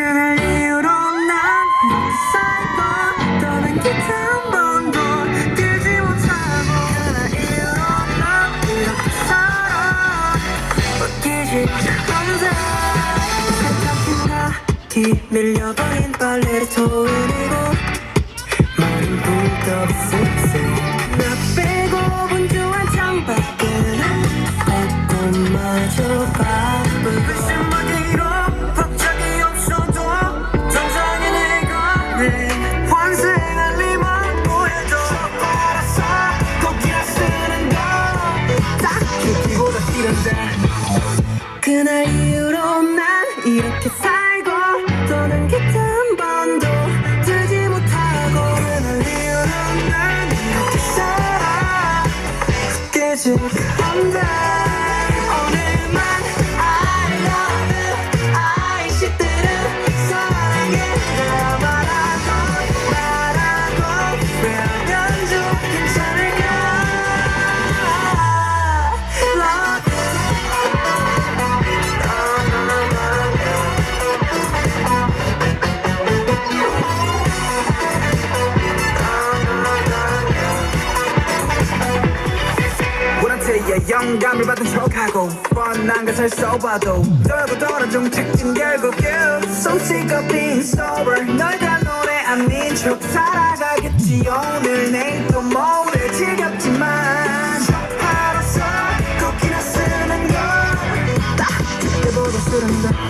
그날 이후로 난 사이버 떠는 기타 한 번도 들지 못하고 그날 이후로 난 이렇게 살아. 웃기지 않은데 세탁기 밀려버린 빨래를 토해내고 머린 불떡 쓱쓱 그날 이후로 난 이렇게 살고 또는 깃한 번도 들지 못하고 그날 이후로 난 이렇게 살아. 깨질 건데 오 영감을 받은 척하고 뻔한 것을 써봐도 떨고 떨어진 특징 결국 you So sick of being sober 너희가 노래 아닌 척 살아가겠지. 오늘 내일 또 모레 지겹지만 알았어 거기나 쓰는 걸딱 그때보다 싫은데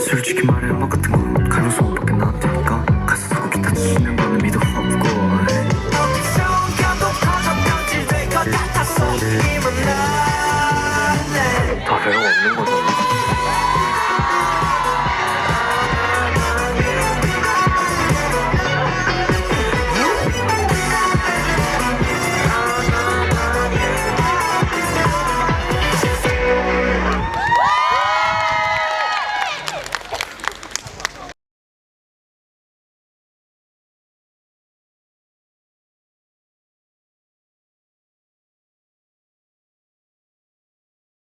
솔직히 말해 뭐 먹었